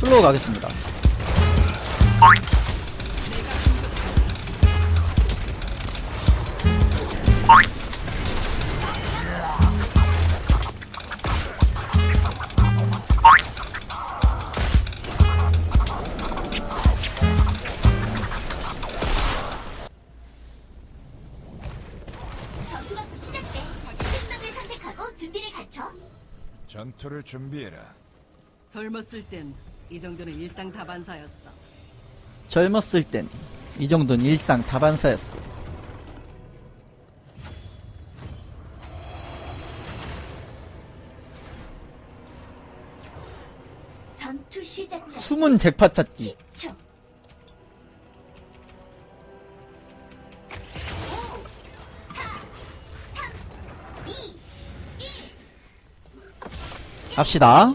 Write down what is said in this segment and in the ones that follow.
슬로우 가겠습니다. 전투가 곧 시작돼. 특성을 선택하고 준비를 갖춰. 전투를 준비해라. 젊었을 땐 이 정도는 일상 다반사였어. 젊었을 땐 이 정도는 일상 다반사였어. 전투 시작까지 숨은 잭팟 찾기. 10초. 5, 4, 3, 2, 갑시다.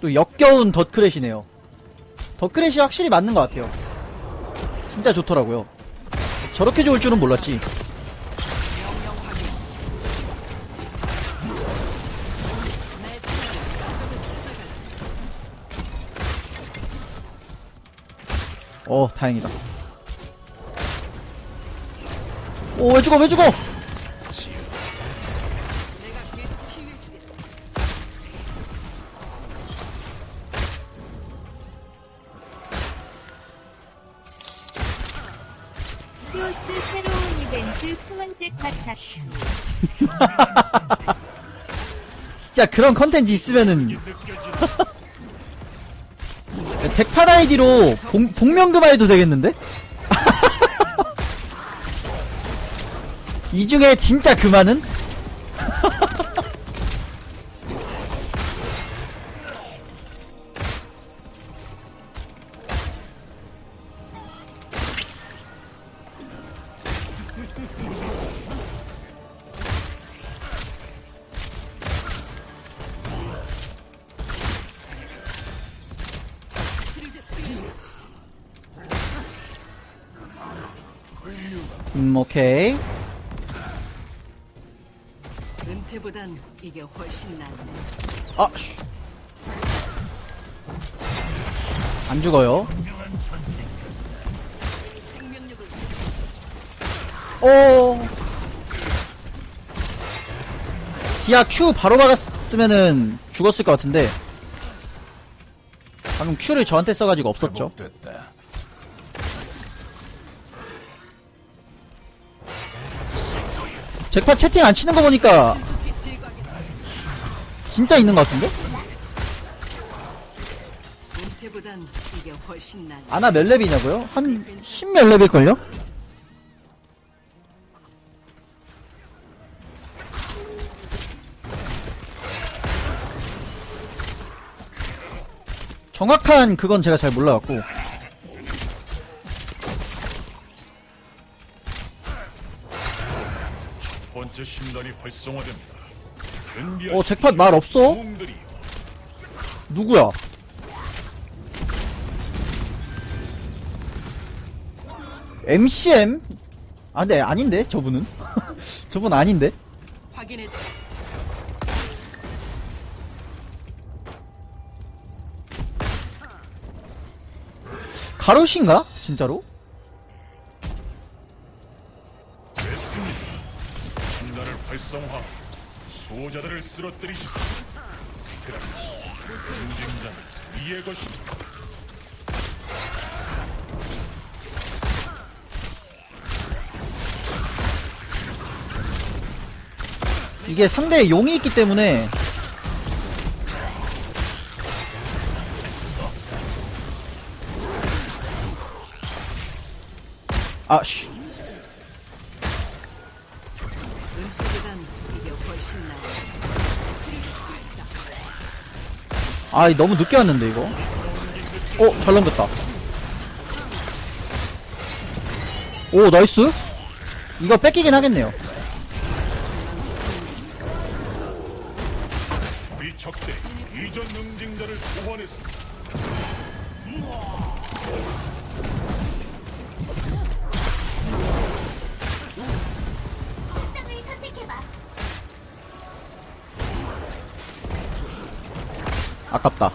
또 역겨운 덧크렛이네요. 덧크렛이 확실히 맞는 것 같아요. 진짜 좋더라고요. 저렇게 좋을 줄은 몰랐지. 어, 다행이다. 오, 왜 죽어, 왜 죽어! 진짜 그런 컨텐츠 있으면은 잭팟 아이디로 복, 복면금 해도 되겠는데? 이 중에 진짜 그만은? 음 오케이 은퇴보단 이게 훨씬 낫네. 아 씨. 안 죽어요 오 디아 Q 바로 박았으면은 죽었을 것 같은데 방금 Q를 저한테 써가지고 없었죠 회복됐다. 잭팟 채팅 안 치는 거 보니까 진짜 있는 것 같은데? 아나 몇 렙이냐고요? 한 10 몇 렙일걸요? 정확한 그건 제가 잘 몰라갖고 번째 신단이 활성화됩니다. 어 잭팟 말 없어? 놈들이 누구야? MCM? 아, 네, 아닌데, 저분은. 저분 아닌데? 확인해. 가로신가? 진짜로? 활성화. 수호자들을 쓰러뜨리십시오. 그럼 응징자는 이의 것이다. 이게 상대에 용이 있기 때문에 아씨 아 너무 늦게 왔는데 이거? 어? 잘 넘겼다. 오 나이스. 이거 뺏기긴 하겠네요. 적대 이전 응징자를 소환했습니다. 아깝다.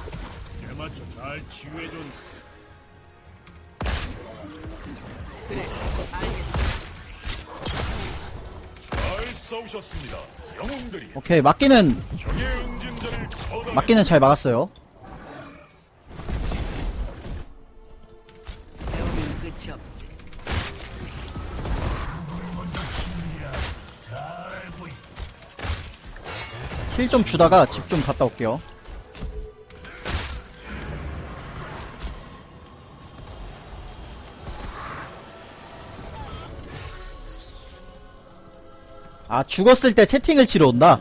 오케이, 막기는, 막기는 잘 막았어요. 힐 좀 주다가 집 좀 갔다 올게요. 아, 죽었을 때 채팅을 치러 온다?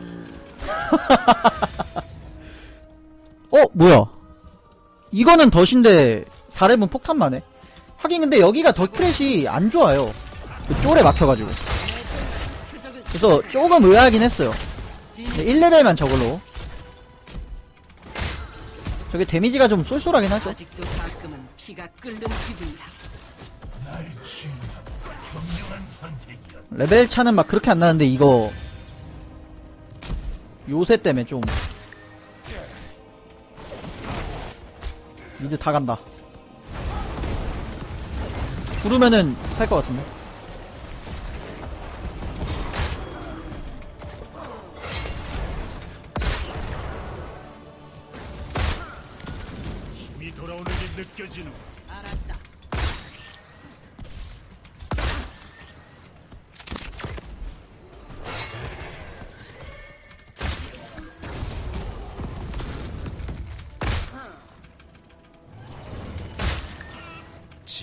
어, 뭐야. 이거는 덫인데, 4렙은 폭탄만 해. 하긴 근데 여기가 덫크렛이 안 좋아요. 그 쫄에 막혀가지고. 그래서 조금 의아하긴 했어요. 근데 1레벨만 저걸로. 저게 데미지가 좀 쏠쏠하긴 하죠. 아직도 가끔은 피가 끓는 기분이야. 레벨 차는 막 그렇게 안 나는데 이거 요새 때문에 좀 미드 다 간다. 부르면은 살 것 같은데.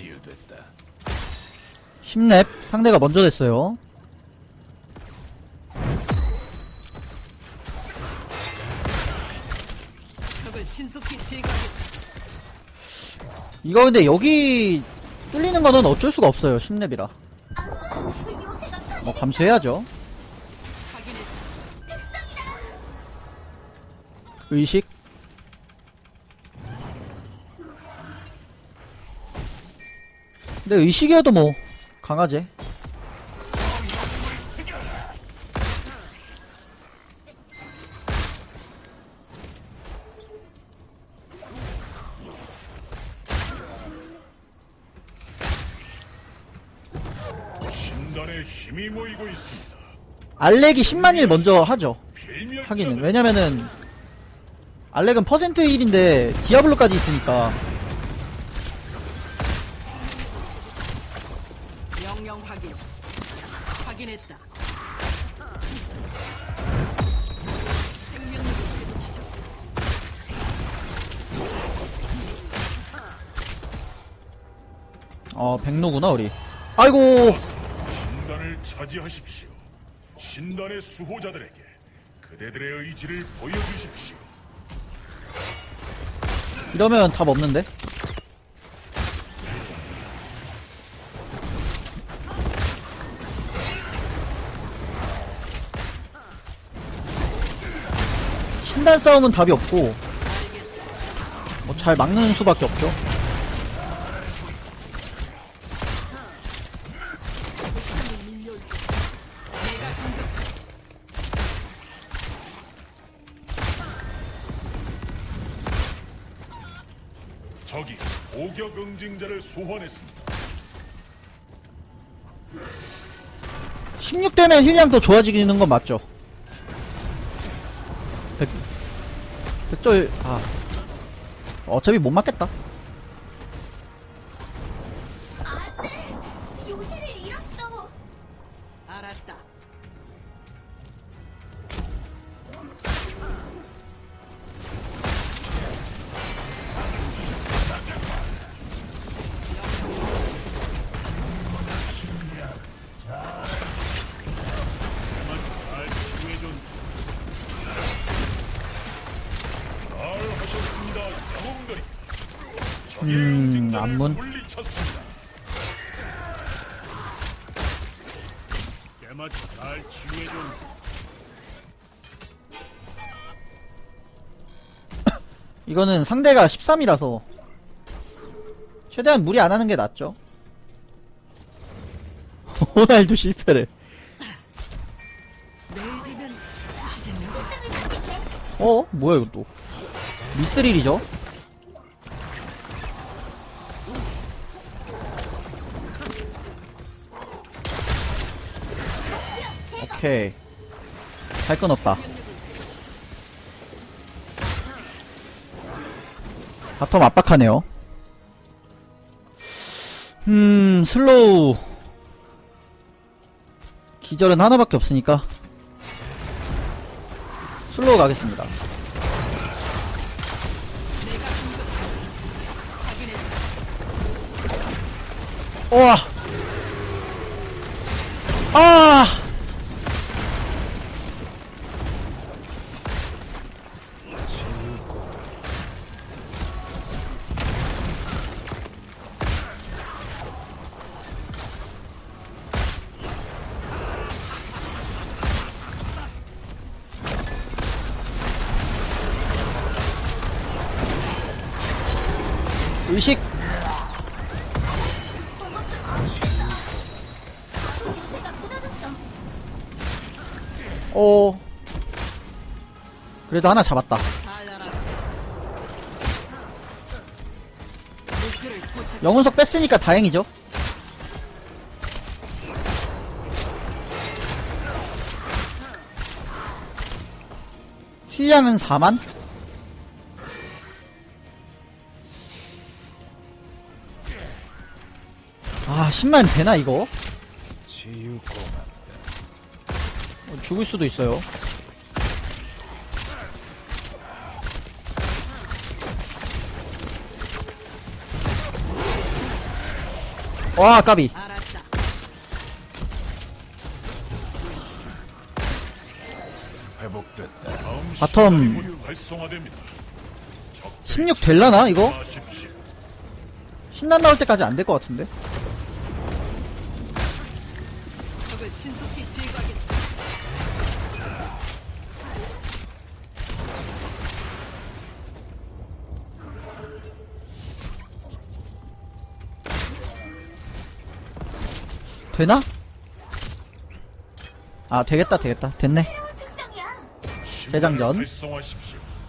치유됐다. 10렙 상대가 먼저 됐어요. 이거 근데 여기 뚫리는 거는 어쩔 수가 없어요. 10렙이라. 뭐 감수해야죠. 의식. 근데 의식이어도 뭐 강하지. 알렉이 10만 일 먼저 하죠. 하기는 왜냐면은 알렉은 퍼센트 1인데 디아블로까지 있으니까 어 백로구나 우리 아이고 신단을 차지하십시오. 신단의 수호자들에게 그대들의 의지를 보여주십시오. 이러면 답 없는데 신단 싸움은 답이 없고 뭐 잘 막는 수밖에 없죠 오격 응징자를 소환했습니다. 16되면 힐량 더 좋아지는 건 맞죠? 백, 백절, 아. 어차피 못 맞겠다. 음, 안문. 치유해준 이거는 상대가 13이라서 최대한 무리 안 하는 게 낫죠. 호날두 실패를. 어? 뭐야 이거 또. 미스릴이죠? 오케이. 잘 끊었다. 바텀 압박하네요. 음 슬로우. 기절은 하나밖에 없으니까. 슬로우 가겠습니다 우와. 아. 의식 오 그래도 하나 잡았다 영혼석 뺐으니까 다행이죠 힐량은 4만? 아 10만 되나 이거? 어, 죽을 수도 있어요 와 까비 바텀. 시간이 활성화됩니다. 16 될라나 이거? 신난 나올 때까지 안 될 것 같은데 되나? 아 되겠다 되겠다 됐네. 재장전.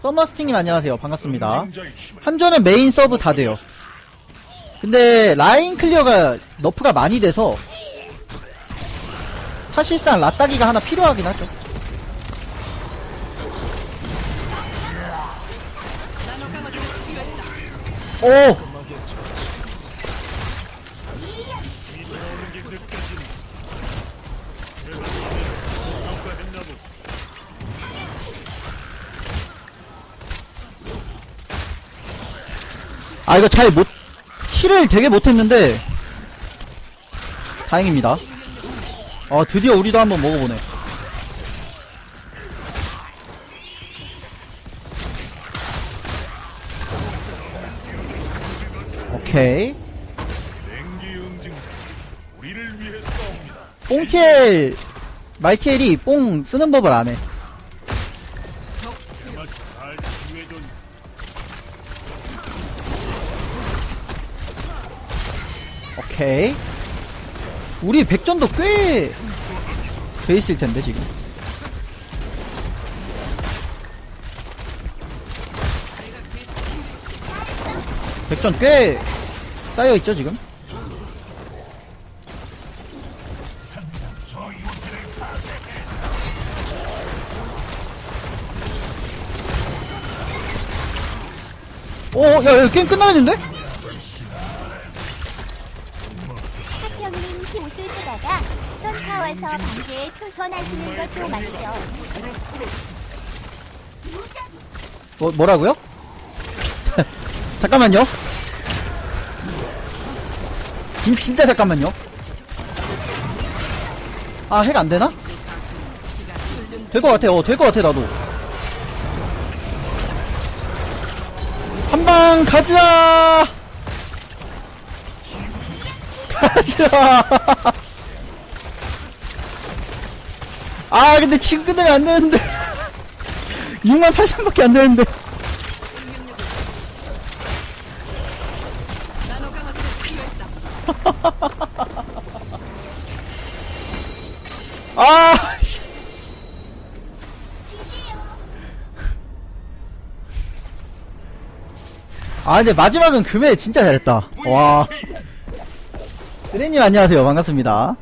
서머스팅님 안녕하세요 반갑습니다 한조는 메인 서브 다 돼요 근데 라인 클리어가 너프가 많이 돼서 사실상 라따기가 하나 필요하긴 하죠 오! 아 이거 잘 못 힐을 되게 못했는데. 다행입니다. 어 드디어 우리도 한번 먹어보네. 오케이. 뽕티엘 말티엘이 뽕 쓰는 법을 안해 오케이. 우리 백전도 꽤 돼 있을 텐데 지금. 백전 꽤 쌓여 있죠 지금? 오, 야, 야, 게임 끝나겠는데? 와서 방제에 표현하시는 것좀 맞죠? 뭐, 뭐라고요? 잠깐만요. 진, 진짜 잠깐만요. 아, 핵 안 되나? 될 것 같아, 어, 될 것 같아, 나도. 한 방 가자! 가자! 아, 근데 지금 끝내면 안 되는데. 6만 8천밖에 안 되는데. 아! 아 근데 마지막은 금해 진짜 잘했다 와 은혜님 안녕하세요 반갑습니다